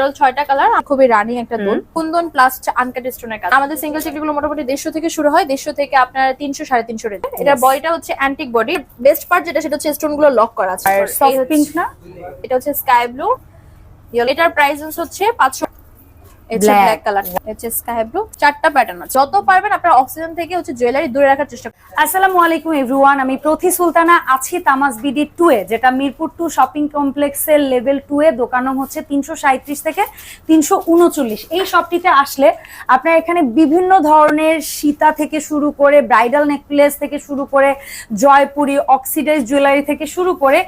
Total ছয়টা colour খুবই running একটা দুল কুন্দন প্লাস আনকাট স্টোনের কাজ। আমাদের সিঙ্গেল চিকলি গুলো মোটামুটি দেড়শো থেকে শুরু হয় দেড়শো থেকে আপনার তিনশো সাড়ে তিনশো রেঞ্জ এটা বডিটা হচ্ছে অ্যান্টিক বডি বেস্ট পার্ট যেটা সেটা হচ্ছে স্টোনগুলো লক করা আছে। আর পিঙ্ক না? এটা হচ্ছে স্কাই ব্লু এটার প্রাইস হচ্ছে পাঁচশো Black. ব্ল্যাক কালার হচ্ছে স্কাই ব্লু চারটা প্যাটার্ন আছে। যত পারবেন আপনার অক্সিজেন থেকে হচ্ছে জুয়েলারি দূরে রাখার চেষ্টা করুন। আসসালামু আলাইকুম আমি প্রতি সুলতানা আছি তামাজ বিডি এ যেটা মিরপুর শপিং কমপ্লেক্সের লেভেল এ দোকান নাম হচ্ছে থেকে এই শপটিতে আসলে আপনার এখানে বিভিন্ন ধরনের সীতা থেকে শুরু করে ব্রাইডাল নেকলেস থেকে শুরু করে জয়পুরি অক্সিডাইজ জুয়েলারি থেকে শুরু করে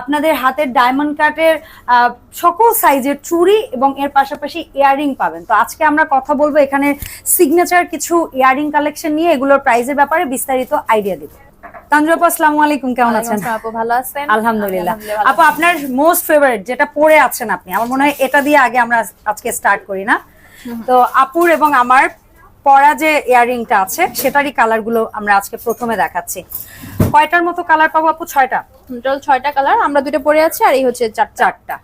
আপনাদের হাতের ডায়মন্ড কাটের আহ, সকল সাইজের চুড়ি এবং এর পাশাপাশি ইয়ারিং পাবেন। তো আজকে আমরা কথা বলব এখানে সিগনেচার কিছু ইয়ারিং কালেকশন নিয়ে এগুলোর প্রাইজের ব্যাপারে বিস্তারিত আইডিয়া দিব। তানজু আসসালামু আলাইকুম কেমন আছেন? আপু ভালো আছেন? আলহামদুলিল্লাহ। আপু আপনার মোস্ট ফেভারিট যেটা পরে আছেন আপনি আমার মনে হয় এটা দিয়ে আগে আমরা আজকে স্টার্ট করি না। তো আপুর এবং আমার পরা যে ইয়ারিংটা আছে সেটারই কালারগুলো আমরা আজকে প্রথমে দেখাচ্ছি। কয়টার মতো কালার পাবো আপু? ছয়টা? টোটাল ছয়টা কালার আমরা দুটো পরে আছি আর এই হচ্ছে চারটা। চারটা।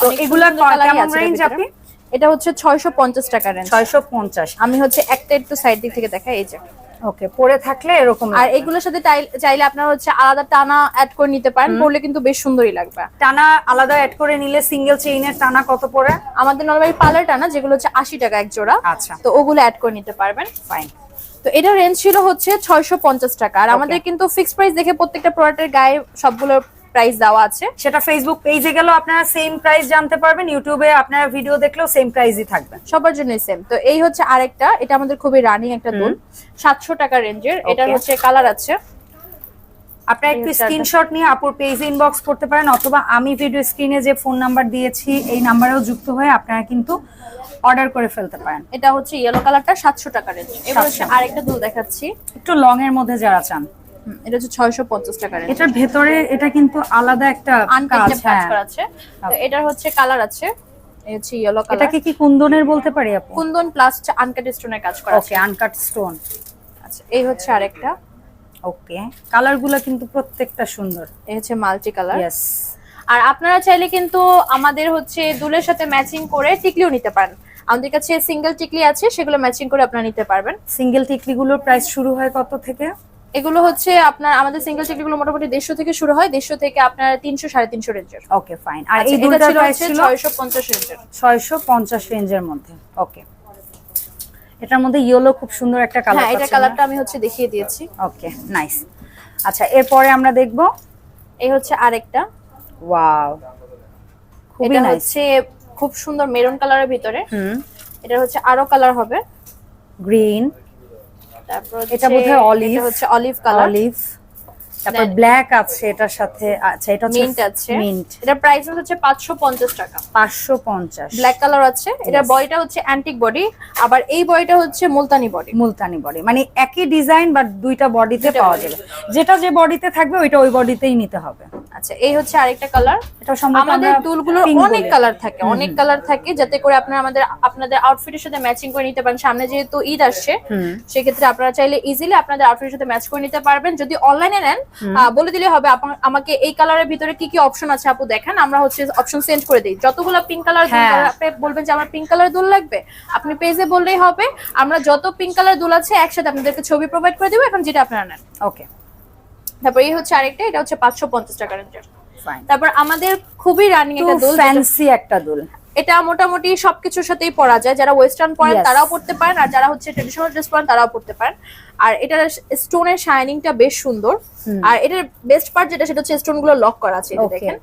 তো এগুলা কেমন রেঞ্জ আপনি? এটা হচ্ছে ছয়শো পঞ্চাশ টাকা রেঞ্জ ছয়শো পঞ্চাশ। আমি হচ্ছে একটা একটু সাইড দিক থেকে দেখাই এই যে। ওকে পরে থাকলে এরকম আর এগুলোর সাথে চাইলে আপনারা হচ্ছে আলাদা টানা অ্যাড করে নিতে পারেন পরলে কিন্তু বেশ সুন্দরই লাগবে। টানা আলাদা অ্যাড করে নিলে সিঙ্গেল চেইনের টানা কত পড়ে? আমাদের নলবাড়ি পার্লার টানা যেগুলো হচ্ছে আশি টাকা এক জোড়া। আচ্ছা। তো ওগুলো অ্যাড করে নিতে পারবেন। ফাইন তো এটা রেঞ্জ ছিল হচ্ছে ছয়শো পঞ্চাশ টাকা। আর আমাদের কিন্তু ফিক্সড প্রাইস দেখে প্রত্যেকটা প্রোডাক্টের গায়ে সবগুলোর প্রাইস দেওয়া আছে। সেটা ফেসবুক পেজে গেলেও আপনারা সেম প্রাইস জানতে পারবেন ইউটিউবে আপনারা ভিডিও দেখলেও সেম প্রাইসই থাকবে। সবার জন্য সেম তো এই হচ্ছে আরেকটা এটা আমাদের খুবই রানিং একটা দুল। সাতশো টাকা রেঞ্জের এটার হচ্ছে কালার আছে। আপনারা একটু স্ক্রিনশট নিয়ে আপুর পেজে ইনবক্স করতে পারেন অথবা আমি ভিডিও স্ক্রিনে যে ফোন নাম্বার দিয়েছি এই নাম্বারেও যুক্ত হয়ে আপনারা কিন্তু অর্ডার করে ফেলতে পারেন। এটা হচ্ছে ইয়েলো কালারটা সাতশো টাকা রেঞ্জ এবার হচ্ছে আরেকটা দুল দেখাচ্ছি। একটু লং এর মধ্যে যারা চান। এটা হচ্ছে ছয়শো পঞ্চাশ টাকা এটার ভেতরে এটা কিন্তু আলাদা একটা কাজ হ্যাঁ। আছে। তো এটার হচ্ছে কালার আছে হচ্ছে ইয়েলো কালার এটাকে কি কুন্দনের বলতে পারি আপু? কুন্দন প্লাস আনকাট স্টোনের কাজ করা আছে। ওকে আনকাট স্টোন আচ্ছা এই হচ্ছে আরেকটা। ওকে কালারগুলো কিন্তু প্রত্যেকটা সুন্দর। এই হচ্ছে মাল্টি কালার আর আপনারা চাইলে কিন্তু আমাদের হচ্ছে দুলের সাথে ম্যাচিং করে টিকলিও নিতে পারেন। আমাদের কাছে সিঙ্গেল টিকলি আছে সেগুলো ম্যাচিং করে আপনারা নিতে পারবেন। সিঙ্গেল টিকলি গুলোর প্রাইস শুরু হয় কত থেকে? এগুলো হচ্ছে আপনার আমাদের সিঙ্গেল টিকলি গুলো মোটামুটি দেড়শো থেকে শুরু হয় দেড়শো থেকে আপনার তিনশো সাড়ে তিনশো রেঞ্জের ওকে ফাইন আর এই দুটার প্রাইস ছিল ছয়শো পঞ্চাশ রেঞ্জের ছয়শো পঞ্চাশ রেঞ্জের মধ্যে। ওকে এটার মধ্যে ইয়েলো খুব সুন্দর একটা কালার হ্যাঁ এটা কালারটা আমি হচ্ছে দেখিয়ে দিয়েছি। ওকে নাইস আচ্ছা এরপরে আমরা দেখব। এই হচ্ছে আরেকটা। ওয়াও খুবই এটা নাইস হচ্ছে খুব সুন্দর মেরুন কালারের ভিতরে। হুম। এটা হচ্ছে আরও কালার হবে। গ্রিন তারপর এটা বোধহয় অলিভ এটা হচ্ছে অলিভ কালার অলিভ তারপর ব্ল্যাক আছে এটার সাথে আচ্ছা এটা হচ্ছে মিন্ট আছে। মিন্ট এটা প্রাইস হচ্ছে পাঁচশো পঞ্চাশ টাকা। পাঁচশো পঞ্চাশ। ব্ল্যাক কালার আছে। এটা. বডিটা হচ্ছে অ্যান্টিক বডি আবার এই বডিটা হচ্ছে মুলতানি বডি মুলতানি বডি মানে একই ডিজাইন বাট দুইটা বডিতে পাওয়া যাবে। যেটা যে বডিতে থাকবে ওইটা ওই বডিতেই নিতে হবে। আচ্ছা এই হচ্ছে আরেকটা কালার এটা সম্ভবত আমাদের দুলগুলোর অনেক কালার থাকে অনেক কালার থাকে যাতে করে আপনারা আমাদের আপনাদের আউটফিটের সাথে ম্যাচিং করে নিতে পারেন। সামনে যেহেতু ঈদ আসছে সেক্ষেত্রে আপনারা চাইলে ইজিলি আপনাদের আউটফিটের সাথে ম্যাচ করে নিতে পারবেন। যদি অনলাইনে নেন বলে দিলে হবে আমাকে এই কালারের ভিতরে কি কি অপশন আছে আপু দেখেন আমরা হচ্ছে অপশন সেন্ড করে দিই। যতগুলো পিঙ্ক কালার হ্যাঁ। আপনি বলবেন যে আমার পিঙ্ক কালার দুল লাগবে আপনি পেজে বললেই হবে। আমরা যত পিঙ্ক কালার দুল আছে একসাথে আপনাদেরকে ছবি প্রোভাইড করে দেবো এখন যেটা আপনারা নেন। ওকে তারপর এই হচ্ছে আরেকটা এটা হচ্ছে পাঁচশো পঞ্চাশ টাকা রেঞ্জের তারপর আমাদের খুবই রানিং একটা দুল ফ্যান্সি একটা দুল। এটা মোটামুটি সবকিছুর সাথেই পরা যায়। যারা ওয়েস্টার্ন পরেন তারাও পড়তে পারেন আর যারা হচ্ছে ট্রেডিশনাল ড্রেস পরেন তারাও পড়তে পারেন। আর এটার স্টোনের শাইনিংটা বেশ সুন্দর। আর এটার বেস্ট পার্ট যেটা সেটা হচ্ছে স্টোনগুলো লক করা আছে দেখেন।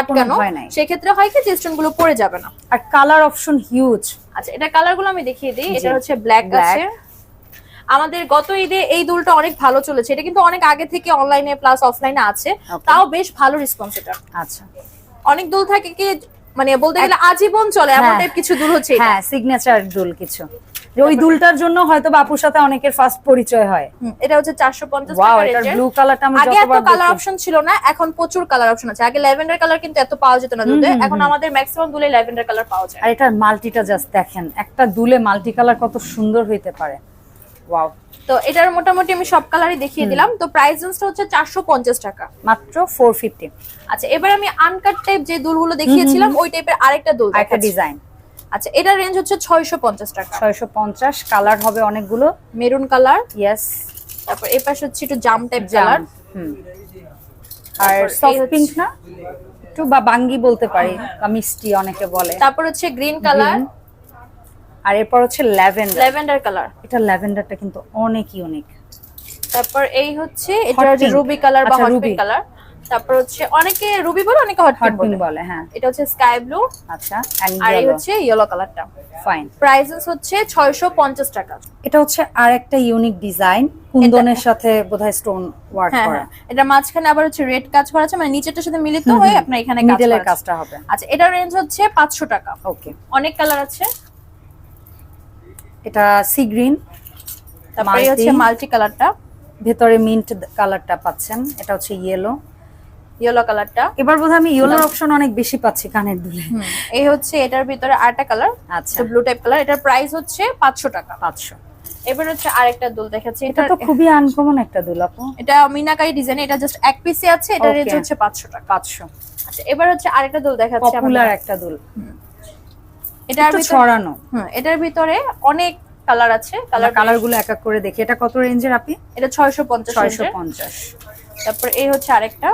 আটকানো সেক্ষেত্রে হয় কি যে স্টোনগুলো পড়ে যাবে না। আর কালার অপশন হিউজ আচ্ছা এটা কালারগুলো আমি দেখিয়ে দিই। এটা হচ্ছে ব্ল্যাক. আছে। আমাদের গত ঈদে এই দুলটা অনেক ভালো চলেছে। এটা কিন্তু অনেক আগে থেকে অনলাইনে প্লাস অফলাইনে আছে। তাও বেশ ভালো রেসপন্স এটা। আচ্ছা। অনেক দুল থাকে কি মানে বলতে গেলে আজীবন চলে এমন হ্যাঁ। টাইপ কিছু দুল হচ্ছে হ্যাঁ সিগনেচার দুল কিছু। ওই দুলটার জন্য হয়তো বাপুর সাথে অনেকের ফার্স্ট পরিচয় হয়। এটা হচ্ছে চারশো পঞ্চাশ ওয়াও টাকা এটার range ব্লু কালারটা আমি আগে এত কালার অপশন ছিল না এখন প্রচুর কালার অপশন আছে। আগে ল্যাভেন্ডার কালার কিন্তু এত পাওয়া যেত না দুধে এখন আমাদের ম্যাক্সিমাম দুলে ল্যাভেন্ডার কালার পাওয়া যায়। আর এটার মাল্টিটা জাস্ট দেখেন একটা দুলে মাল্টি কালার কত সুন্দর হইতে পারে। ওয়াও তো এটার মোটামুটি আমি সব কালারই দেখিয়ে দিলাম। তো প্রাইস রেঞ্জটা হচ্ছে চারশো পঞ্চাশ টাকা। মাত্র ফোর ফিফটি আচ্ছা এবার আমি আনকাট টাইপ যে দুলগুলো দেখিয়েছিলাম ওই টাইপের আরেকটা দুল একটা ডিজাইন আচ্ছা এটার রেঞ্জ হচ্ছে ছয়শো পঞ্চাশ টাকা। ছয়শো পঞ্চাশ কালার হবে অনেকগুলো। মেরুন কালার ইয়েস তারপর এই পাশে হচ্ছে একটু জাম টাইপ কালার আর সফট পিঙ্ক না? একটু বা বাঙ্গি বলতে পারি বা মিষ্টি অনেকে বলে। তারপর হচ্ছে গ্রিন কালার। আর এরপর হচ্ছে ল্যাভেন্ডার। Lavender colour. এটা ল্যাভেন্ডারটা কিন্তু অনেক ইউনিক তারপর এই হচ্ছে এটা হচ্ছে রুবি কালার বা হট পিঙ্ক কালার তারপর হচ্ছে অনেকে রুবি বলে অনেকে হট পিঙ্ক বলে। হ্যাঁ। এটা হচ্ছে স্কাই ব্লু আচ্ছা আর এই হচ্ছে ইয়েলো কালারটা ফাইন প্রাইসেস হচ্ছে ছয়শো পঞ্চাশ টাকা। এটা হচ্ছে আর একটা ইউনিক ডিজাইন কুন্দনের সাথে বোধহয় স্টোন ওয়ার্ক হ্যাঁ করা। হ্যাঁ। এটা মাঝখানে আবার হচ্ছে রেড কাজ করা আছে মানে নিচেরটার সাথে মিলিত হয়ে আপনার এখানে কাজ মিডলের কাজটা হবে। আচ্ছা এটার রেঞ্জ হচ্ছে পাঁচশো টাকা। ওকে অনেক কালার আছে। এটা সি গ্রিন তারপরে হচ্ছে মাল্টি কালারটা ভেতরে মিন্ট কালারটা পাচ্ছেন এটা হচ্ছে ইয়েলো ইয়েলো কালারটা এবার বোধহয় আমি ইয়েলোর অপশন অনেক বেশি পাচ্ছি কানের দুলে। এই হচ্ছে এটার ভিতরে আরেকটা কালার আচ্ছা। ব্লু টাইপ কালার এটার প্রাইস হচ্ছে পাঁচশো টাকা। পাঁচশো। এবার হচ্ছে আরেকটা দুল দেখাচ্ছি এটা তো খুবই আনকমন একটা দুল আপু। এটা মিনাকারি ডিজাইন এটা জাস্ট এক পিসে আছে এটা রেঞ্জ হচ্ছে পাঁচশো টাকা। পাঁচশো। আচ্ছা এবার হচ্ছে আরেকটা দুল দেখাচ্ছি পপুলার। একটা দুল। এটার ছড়ানো। হুম, এটার ভিতরে অনেক কালার আছে কালার কালারগুলো এক এক করে দেখি। এটা কত রেঞ্জের আপনি? এটা ছয়শো পঞ্চাশ ছয়শো রেঞ্জের পঞ্চাশ। তারপর এই হচ্ছে আরেকটা।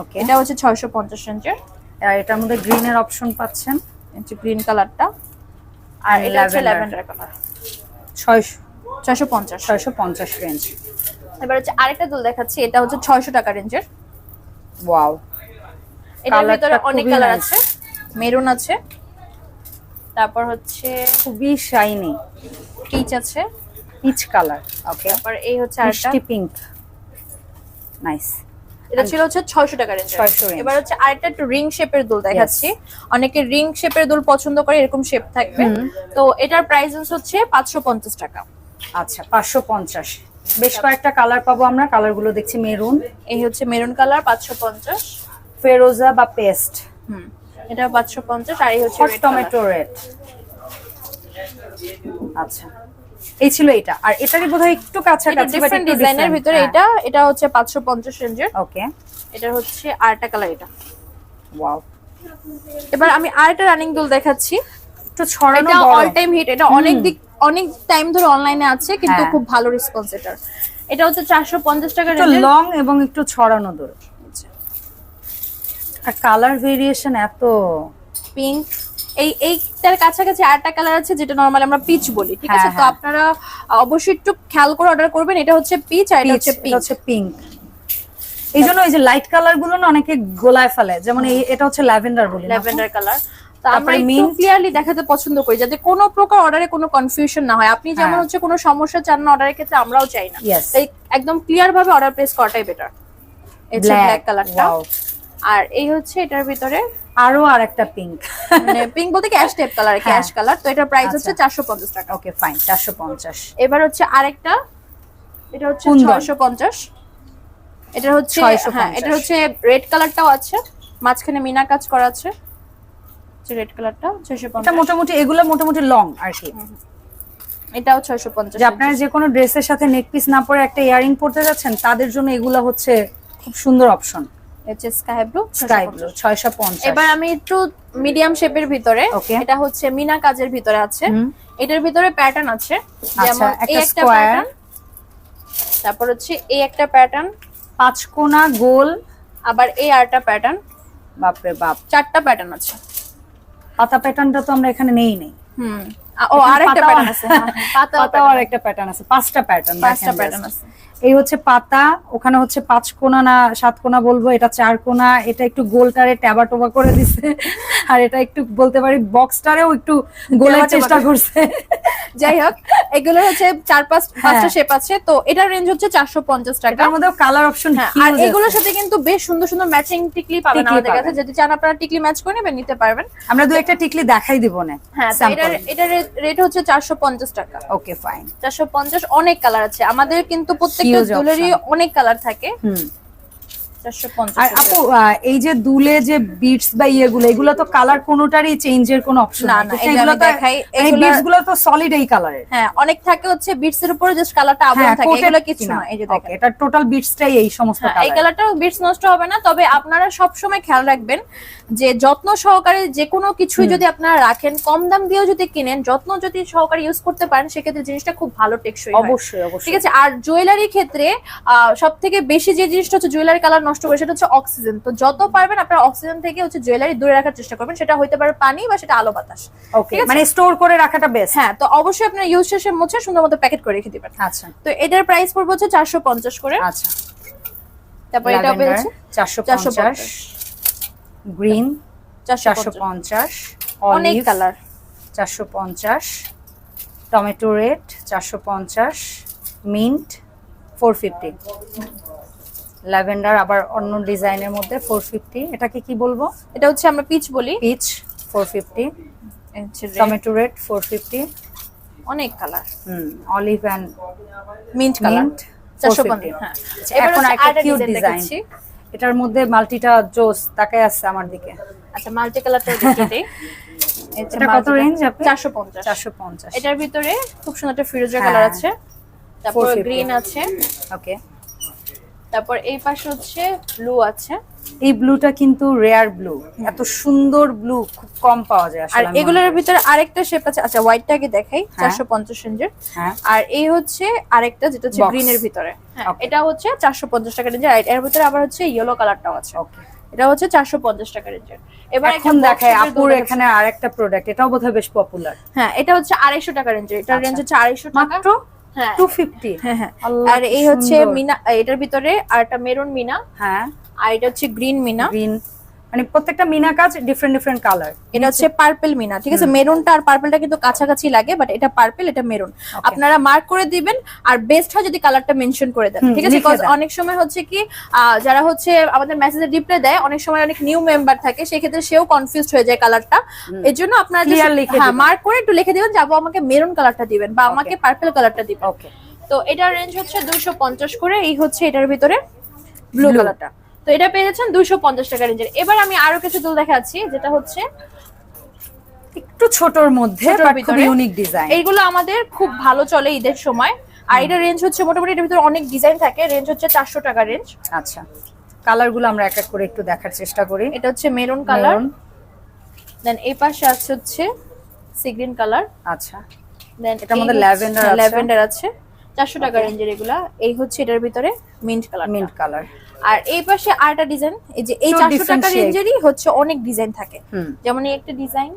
ওকে এটা হচ্ছে ছয়শো পঞ্চাশ রেঞ্জের আর এটার মধ্যে গ্রিনের অপশন পাচ্ছেন? হচ্ছে গ্রিন কালারটা আর এটা হচ্ছে ল্যাভেন্ডার কালার রেঞ্জ এবার হচ্ছে আরেকটা দুল দেখাচ্ছি এটা হচ্ছে ছয়শো টাকা রেঞ্জের ওয়াও এটার ভিতরে অনেক কালার আছে। মেরুন আছে। তারপর হচ্ছে খুবই শাইনি পিচ আছে। পিচ কালার ওকে তারপর এই হচ্ছে আরেকটা। পিঙ্ক নাইস এটা ছিল হচ্ছে ছয়শো টাকা রেঞ্জ 600 এবার হচ্ছে আরেকটা একটু রিং শেপের দুল দেখাচ্ছি। অনেকে রিং শেপের দুল পছন্দ করে এরকম শেপ থাকবে। তো এটার প্রাইস হচ্ছে পাঁচশো পঞ্চাশ টাকা। আচ্ছা পাঁচশো পঞ্চাশ। বেশ কয়েকটা কালার পাবো আমরা। কালারগুলো দেখছি মেরুন এই হচ্ছে মেরুন কালার পাঁচশো পঞ্চাশ। ফেরোজা বা পেস্ট হুম। এটা পাঁচশো পঞ্চাশ আর এই হচ্ছে হট টমেটো রেড আচ্ছা। এই ছিল এটা। আর এটারই বোধহয় একটু কাছাকাছি ডিফারেন্ট ডিজাইনের ভিতরে এটা এটা হচ্ছে পাঁচশো পঞ্চাশ রেঞ্জের। ওকে এটা হচ্ছে আরেকটা কালার এটা। ওয়াও এবার আমি আরেকটা রানিং দুল দেখাচ্ছি। একটু ছড়ানো এটা অল টাইম হিট এটা অনেক দিক অনেক টাইম ধরে অনলাইনে আছে কিন্তু হ্যাঁ। খুব ভালো রেসপন্স এটার। এটা হচ্ছে চারশো পঞ্চাশ টাকা রেঞ্জের। লং এবং একটু ছড়ানো দূর আর কালার ভেরিয়েশন এত পিঙ্ক এই এইটার কাছাকাছি আরেকটা কালার আছে যেটা নরমালি আমরা পিচ বলি ঠিক আছে? হ্যাঁ, তো হ্যাঁ। আপনারা অবশ্যই একটু খেয়াল করে অর্ডার করবেন। এটা হচ্ছে পিচ আর এটা হচ্ছে এটা পিঙ্ক হচ্ছে পিঙ্ক এই জন্য এই যে লাইট কালারগুলো না অনেকে গোলায় ফেলে যেমন এই- এটা হচ্ছে ল্যাভেন্ডার বলি ল্যাভেন্ডার কালার তো আমরা mint। ক্লিয়ারলি দেখাতে পছন্দ করি যাতে কোনো প্রকার অর্ডারে কোনো কনফিউশন না হয়। আপনি যেমন হ্যাঁ। হচ্ছে কোনো সমস্যা চান না অর্ডারের ক্ষেত্রে আমরাও চাই না. তাই একদম ক্লিয়ার ভাবে অর্ডার প্লেস করাটাই বেটার হচ্ছে ব্ল্যাক কালারটা. আর এই হচ্ছে এটার ভিতরে আরও আর একটা পিঙ্ক মানে পিঙ্ক বলতে cash type colour. Cash colour তো এটার প্রাইস হচ্ছে আচ্ছা। চারশো পঞ্চাশ টাকা। ওকে ফাইন চারশো পঞ্চাশ। এবার হচ্ছে আরেকটা। এটা হচ্ছে। ছয়শো পঞ্চাশ। এটা হচ্ছে হ্যাঁ এটা হচ্ছে রেড কালারটাও আছে। মাঝখানে মিনা কাজ করা আছে। রেড কালারটা ছয়শো এটা পঞ্চাশ মোটামুটি এগুলো মোটামুটি লং আর কি। এটাও ছয়শো পঞ্চাশ যে আপনারা যে কোনো ড্রেসের সাথে নেক পিস না পরে একটা ইয়ারিং পরতে যাচ্ছেন তাদের জন্য এগুলো হচ্ছে খুব সুন্দর অপশন হচ্ছে স্কাই ব্লু স্কাই ব্লু এবার আমি একটু মিডিয়াম শেপের ভিতরে এটা হচ্ছে মিনা কাজের ভিতরে আছে। এটার ভিতরে প্যাটার্ন আছে। আচ্ছা, যেমন এই একটা প্যাটার্ন তারপর হচ্ছে এই একটা প্যাটার্ন পাঁচ কোনা গোল। আবার এই আরেকটা প্যাটার্ন বাপরে বাপ। চারটা প্যাটার্ন আছে। পাতা প্যাটার্নটা তো আমরা এখানে নেই নেই। হুম। ও আরেকটা প্যাটার্ন আছে পাতাও আর একটা প্যাটার্ন আছে পাঁচটা প্যাটার্ন পাঁচটা প্যাটার্ন আছে। এই হচ্ছে পাতা ওখানে হচ্ছে পাঁচ কোনা না সাত কোনা বলব এটা চার কোনা এটা একটু গোলটারে ট্যাবা টোবা করে দিছে। আর এটা একটু বলতে পারি বক্সটারেও একটু গোলের চেষ্টা করছে। যাই হোক এগুলো হচ্ছে চার পাঁচ হ্যাঁ। পাঁচটা শেপ আছে তো এটার রেঞ্জ হচ্ছে চারশো পঞ্চাশ টাকা। এটার মধ্যেও কালার অপশন হ্যাঁ আর এগুলোর সাথে কিন্তু বেশ সুন্দর সুন্দর ম্যাচিং টিকলি পাবেন আমাদের কাছে। যদি চান আপনারা টিকলি ম্যাচ করে নেবেন নিতে পারবেন। আমরা দু একটা টিকলি দেখাই দিব না হ্যাঁ এটার এটার রেট হচ্ছে চারশো পঞ্চাশ টাকা। ওকে ফাইন চারশো পঞ্চাশ অনেক কালার আছে। আমাদের কিন্তু প্রত্যেকটা জুয়েলারি অনেক কালার থাকে। আর আপু এই যে দুলে যে বিটস বা ইয়েগুলো এগুলো তো কালার কোনোটারই চেঞ্জের কোনো অপশন না, না এগুলো তো দেখাই, এই বিটসগুলো তো সলিড এই কালারের হ্যাঁ অনেক থাকে হচ্ছে বিটস এর উপরে জাস্ট কালারটা আবরণ হ্যাঁ থাকে। এগুলো কিছু না এই যে দেখেন। এটা টোটাল বিটসটাই এই সমস্ত হ্যাঁ, এই কালার কালারটাও বিটস নষ্ট হবে না তবে আপনারা সব সময় খেয়াল রাখবেন যে যত্ন সহকারে যে কোনো কিছুই যদি আপনারা রাখেন কম দাম দিয়েও যদি কিনেন যত্ন যদি সহকারে ইউজ করতে পারেন সেক্ষেত্রে জিনিসটা খুব ভালো টেকসই অবশ্যই অবশ্যই। ঠিক আছে আর জুয়েলারি ক্ষেত্রে সব থেকে বেশি যে জিনিসটা হচ্ছে জুয়েলারি কালার নষ্ট করে সেটা হচ্ছে অক্সিজেন। তো যত পারবেন আপনারা অক্সিজেন থেকে হচ্ছে জুয়েলারি দূরে রাখার চেষ্টা করবেন। সেটা হতে পারে পানি বা সেটা আলো বাতাস। ওকে মানে স্টোর করে রাখাটা বেস্ট হ্যাঁ তো অবশ্যই আপনার ইউজ শেষে মুছে সুন্দর মতো প্যাকেট করে রেখে দিবেন। আচ্ছা। তো এটার প্রাইস পড়বে হচ্ছে চারশো পঞ্চাশ করে। আচ্ছা। তারপর এটা হবে হচ্ছে চারশো 450 পঞ্চাশ। গ্রিন চারশো চারশো পঞ্চাশ। অনেক কালার চারশো পঞ্চাশ। টমেটো রেড চারশো পঞ্চাশ। মিন্ট ফোর ফিফটি ল্যাভেন্ডার আবার অন্য ডিজাইনের মধ্যে ফোর ফিফটি এটাকে কি বলব? এটা হচ্ছে আমরা পিচ বলি। Peach four fifty tomato red four fifty অনেক colour hmm olive and mint colour 450 হ্যাঁ। এখন একটা কিউট ডিজাইন এটার মধ্যে মাল্টিটা জোস তাকায় আছে আমার দিকে। আচ্ছা মাল্টি কালারটা দেখিয়ে দেই। এটা কত রেঞ্জ আপনি? চারশো পঞ্চাশ। চারশো পঞ্চাশ। এটার ভিতরে খুব সুন্দর একটা ফিরোজা হ্যাঁ। কালার আছে। তারপর 450 গ্রিন আছে। ওকে তারপর এই পাশে হচ্ছে ব্লু আছে। এই ব্লুটা কিন্তু রেয়ার ব্লু এত সুন্দর ব্লু খুব কম পাওয়া যায় আর এগুলোর ভিতরে আরেকটা শেপ আছে। আচ্ছা হোয়াইটটাকে দেখাই হ্যাঁ। চারশো পঞ্চাশ রেঞ্জের। হ্যাঁ। আর এই হচ্ছে আরেকটা যেটা হচ্ছে Box. গ্রিনের ভিতরে। হ্যাঁ এটা হচ্ছে চারশো পঞ্চাশ টাকা রেঞ্জের। এর ভিতরে আবার হচ্ছে ইয়েলো কালারটাও আছে। এটা হচ্ছে চারশো পঞ্চাশ টাকা রেঞ্জের। এবার এখন দেখায় shape আপুর এখানে আরেকটা প্রোডাক্ট এটাও বোধহয় বেশ পপুলার হ্যাঁ এটা হচ্ছে আড়াইশো টাকা রেঞ্জের। এটার আচ্ছা। রেঞ্জ হচ্ছে আড়াইশো টাকা। মাত্র হ্যাঁ। টু ফিফটি হ্যাঁ হ্যাঁ। আর এই হচ্ছে মিনা এটার ভিতরে আর একটা মেরুন মিনা হ্যাঁ। আর এটা হচ্ছে গ্রিন মিনা। গ্রিন। মানে প্রত্যেকটা মিনা কাজ ডিফারেন্ট ডিফারেন্ট কালার এটা হচ্ছে পার্পল মিনা ঠিক আছে? মেরুনটা আর পার্পলটা কিন্তু কাছাকাছি লাগে বাট এটা পার্পল এটা মেরুন। আপনারা মার্ক করে দিবেন আর বেস্ট হয় যদি কালারটা মেনশন করে দেন ঠিক আছে। অনেক সময় হচ্ছে কি যারা হচ্ছে আমাদের মেসেজে রিপ্লাই দেয় অনেক সময় অনেক নিউ মেম্বার থাকে সেক্ষেত্রে সেও কনফিউজ হয়ে যায় কালারটা এর জন্য আপনারা লিখে হ্যাঁ দিবেন। মার্ক করে একটু লিখে দিবেন যাব আমাকে মেরুন কালারটা দিবেন বা আমাকে পার্পল কালারটা দিবেন। ওকে তো এটার রেঞ্জ হচ্ছে দুইশো পঞ্চাশ করে এই হচ্ছে এটার ভিতরে ব্লু কালারটা তো এটা পেয়ে যাচ্ছেন দুইশো পঞ্চাশ টাকা রেঞ্জের। এবার আমি আরও কিছু দুল দেখাচ্ছি যেটা হচ্ছে একটু ছোটর মধ্যে খুব ইউনিক ডিজাইন এইগুলো আমাদের খুব ভালো চলে ঈদের সময়। আর এটা রেঞ্জ হচ্ছে মোটামুটি এটার ভিতরে অনেক ডিজাইন থাকে রেঞ্জ হচ্ছে চারশো টাকা রেঞ্জ। আচ্ছা কালারগুলো আমরা এক এক করে একটু দেখার চেষ্টা করি। এটা হচ্ছে মেরুন কালার দেন এই পাশে আছে হচ্ছে সি গ্রিন কালার আচ্ছা দেন এটার মধ্যে আছে। ল্যাভেন্ডার আছে। চারশো টাকা রেঞ্জের এগুলা। এই হচ্ছে এটার ভিতরে মিন্ট কালার মিন্ট কালার আর এই পাশে আরেকটা ডিজাইন এই যে এই চারশো টাকা রেঞ্জেরই হচ্ছে অনেক ডিজাইন থাকে। যেমন এই একটা ডিজাইন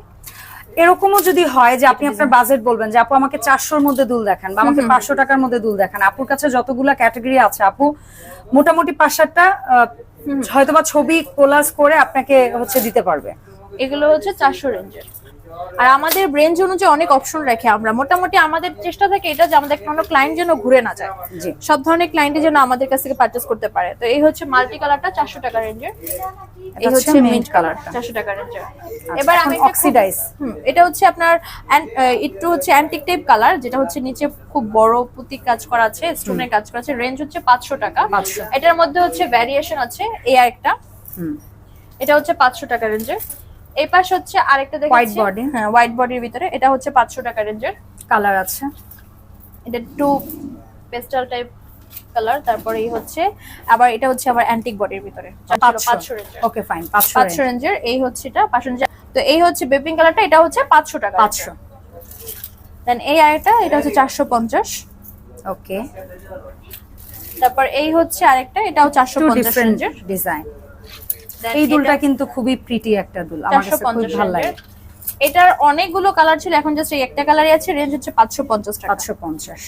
এরকমও যদি হয় যে আপনি আপনার বাজেট বলবেন যে আপু আমাকে চারশোর মধ্যে দুল দেখান বা আমাকে পাঁচশো টাকার মধ্যে দুল দেখান। আপুর কাছে যতগুলা ক্যাটাগরি আছে আপু মোটামুটি পাঁচ সাতটা হয়তোবা ছবি কোলাজ করে আপনাকে হচ্ছে দিতে পারবে। এগুলো হচ্ছে চারশো রেঞ্জের। আর আমাদের রেঞ্জ অনুযায়ী অনেক অপশন রাখি আমরা মোটামুটি আমাদের চেষ্টা থাকে এটা যে আমাদের কোনো ক্লায়েন্ট যেন ঘুরে না যায়। জি। সব ধরনের ক্লায়েন্টই যেন আমাদের কাছ থেকে পারচেস করতে পারে। তো এই হচ্ছে মাল্টি কালারটা চারশো টাকা রেঞ্জের এই হচ্ছে মিন্ট কালারটা। চারশো টাকা রেঞ্জের আচ্ছা, এবার আমি একটা খুব- হুম, এটা হচ্ছে আপনার একটু হচ্ছে অ্যান্টিক টাইপ কালার যেটা হচ্ছে নিচে খুব বড় পুঁতি কাজ করা আছে স্টোনের কাজ করা আছে। রেঞ্জ হচ্ছে পাঁচশো টাকা। 500 এটার মধ্যে হচ্ছে ভ্যারিয়েশন আছে এই আরেকটা হুম। এটা হচ্ছে পাঁচশো টাকা রেঞ্জের এই পাশে হচ্ছে আরেকটা দেখাচ্ছি body। হ্যাঁ হোয়াইট বডির ভিতরে। এটা হচ্ছে পাঁচশো টাকা রেঞ্জের কালার আছে। এটা একটু পেস্টাল টাইপ কালার তারপরে এই হচ্ছে আবার এটা হচ্ছে আবার অ্যান্টিক বডির ভিতরে। পাঁচশো। রেঞ্জের। ওকে ফাইন পাঁচশো পাঁচশো রেঞ্জের। এই হচ্ছে এটা পাঁচশো রেঞ্জের। তো এই হচ্ছে বেপিং কালারটা এটা হচ্ছে পাঁচশো টাকা পাঁচশো। দেন এই আরেকটা এটা হচ্ছে চারশো পঞ্চাশ। ওকে তারপর এই হচ্ছে আরেকটা এটাও চারশো টু পঞ্চাশ ডিফারেন্ট রেঞ্জের। ডিজাইন এই দুলটা কিন্তু খুবই প্রিটি একটা দুল আমার কাছে খুব ভালো লাগে। এটার অনেকগুলো কালার ছিল এখন জাস্ট এই একটা কালারই আছে রেঞ্জ হচ্ছে পাঁচশো পঞ্চাশ টাকা। পাঁচশো পঞ্চাশ।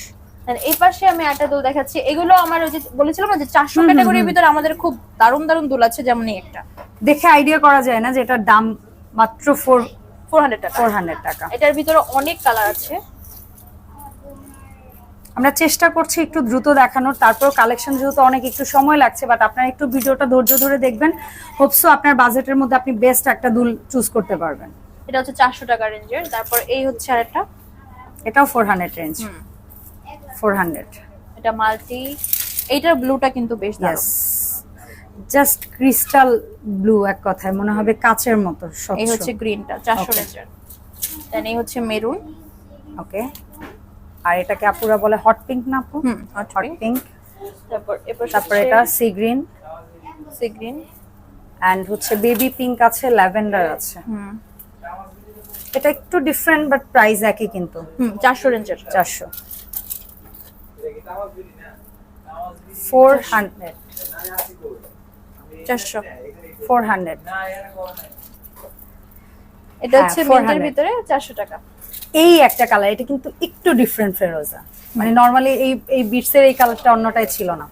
আর এই পাশে আমি একটা দুল দেখাচ্ছি এগুলো আমার ওই যে বলেছিলাম না যে চারশো ক্যাটাগরির ভিতরে আমাদের খুব দারুণ দারুণ দুল আছে যেমন এই একটা। দেখে আইডিয়া করা যায় না যে এটার দাম মাত্র ফোর ফোর হান্ড্রেড টাকা। ফোর হান্ড্রেড টাকা। এটার ভিতরে অনেক কালার আছে। আমরা চেষ্টা করছি একটু দ্রুত দেখানোর তারপর কালেকশন যেহেতু অনেক একটু সময় লাগছে বাট আপনারা একটু ভিডিওটা ধৈর্য ধরে দেখবেন। হোপসো আপনার বাজেটের মধ্যে আপনি বেস্ট একটা দুল চুজ করতে পারবেন। এটা হচ্ছে চারশো টাকা রেঞ্জের তারপর এই হচ্ছে আরেকটা। এটাও four hundred range. Four hundred এটা মাল্টি এইটার ব্লুটা কিন্তু বেশ দারুণ। জাস্ট ক্রিস্টাল ব্লু এক কথায় মনে হবে কাচের মতো এই হচ্ছে গ্রিনটা চারশো. রেঞ্জের দেন এই হচ্ছে মেরুন ওকে আর এটাকে আপুরা বলে হট পিঙ্ক না আপু? হট পিঙ্ক তারপর তারপর এটা sea green sea green and হচ্ছে বেবি পিঙ্ক আছে ল্যাভেন্ডার আছে। এটা একটু ডিফারেন্ট বাট প্রাইস একই কিন্তু। চারশো রেঞ্জের চারশো। ফোর হান্ড্রেড চারশো। ফোর হান্ড্রেড এটা হ্যাঁ, হচ্ছে 400 মিন্টের ভিতরে চারশো টাকা। এই একটা কালার এটা কিন্তু একটু ডিফারেন্ট ফেরোজা মানে নর্মালি এই এই বিটসের এই কালারটা অন্যটাই ছিল না।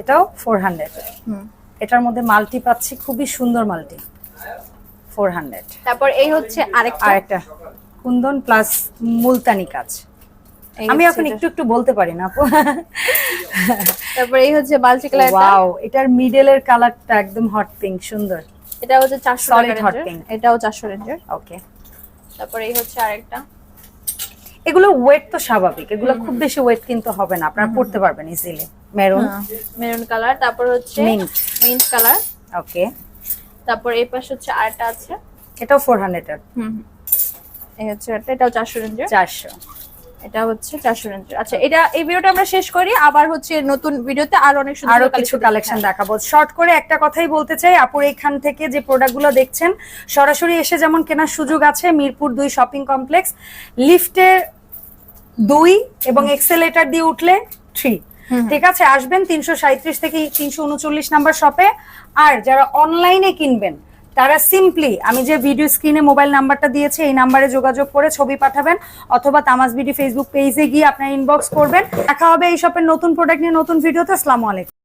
এটাও ফোর হান্ড্রেড হুম। এটার মধ্যে মাল্টি পাচ্ছি খুবই সুন্দর মাল্টি ফোর হান্ড্রেড তারপর এই হচ্ছে আরেকটা। আর একটা কুন্দন প্লাস মুলতানি কাজ। আমি এখন একটু একটু বলতে পারি না তারপর এই হচ্ছে বালচি কালারটা ওয়াও এটার মিডলের কালারটা একদম হট পিঙ্ক সুন্দর। এটা হচ্ছে চারশো Solid টাকা hot এটাও চারশো রেঞ্জের ওকে তারপর এই হচ্ছে আরেকটা। এগুলো ওয়েট তো স্বাভাবিক এগুলো খুব বেশি ওয়েট কিন্তু হবে না আপনারা পড়তে পারবেন ইজিলি মেরুন মেরুন কালার তারপর হচ্ছে মিন্ট মিন্ট কালার ওকে তারপর এই পাশে হচ্ছে আরেকটা আছে। এটাও ফোর হান্ড্রেড হুম। এই হচ্ছে একটা এটাও চারশো রেঞ্জের। চারশো। এটা হচ্ছে চারশো রেঞ্জের আচ্ছা এটা এই ভিডিওটা আমরা শেষ করি। আবার হচ্ছে নতুন ভিডিওতে আরও অনেক সুন্দর আরও কিছু কালেকশন দেখাবো। শর্ট করে একটা কথাই বলতে চাই। আপুর এখান থেকে যে প্রোডাক্টগুলো দেখছেন সরাসরি এসে যেমন কেনার সুযোগ আছে মিরপুর দুই শপিং কমপ্লেক্স লিফটে দুই এবং এক্সেলেটার দিয়ে উঠলে থ্রি ঠিক আছে? আসবেন তিনশো সাঁত্রিশ থেকে তিনশো উনচল্লিশ নাম্বার শপে আর যারা অনলাইনে কিনবেন তারা সিম্পলি আমি যে ভিডিও স্ক্রিনে মোবাইল নাম্বারটা দিয়েছি, এই নাম্বারে যোগাযোগ করে ছবি পাঠাবেন, অথবা তামাজ বিডি ফেসবুক পেজে গিয়ে আপনার ইনবক্স করবেন। দেখা হবে এই শপের নতুন প্রোডাক্ট নিয়ে নতুন ভিডিওতে আসসালামু আলাইকুম।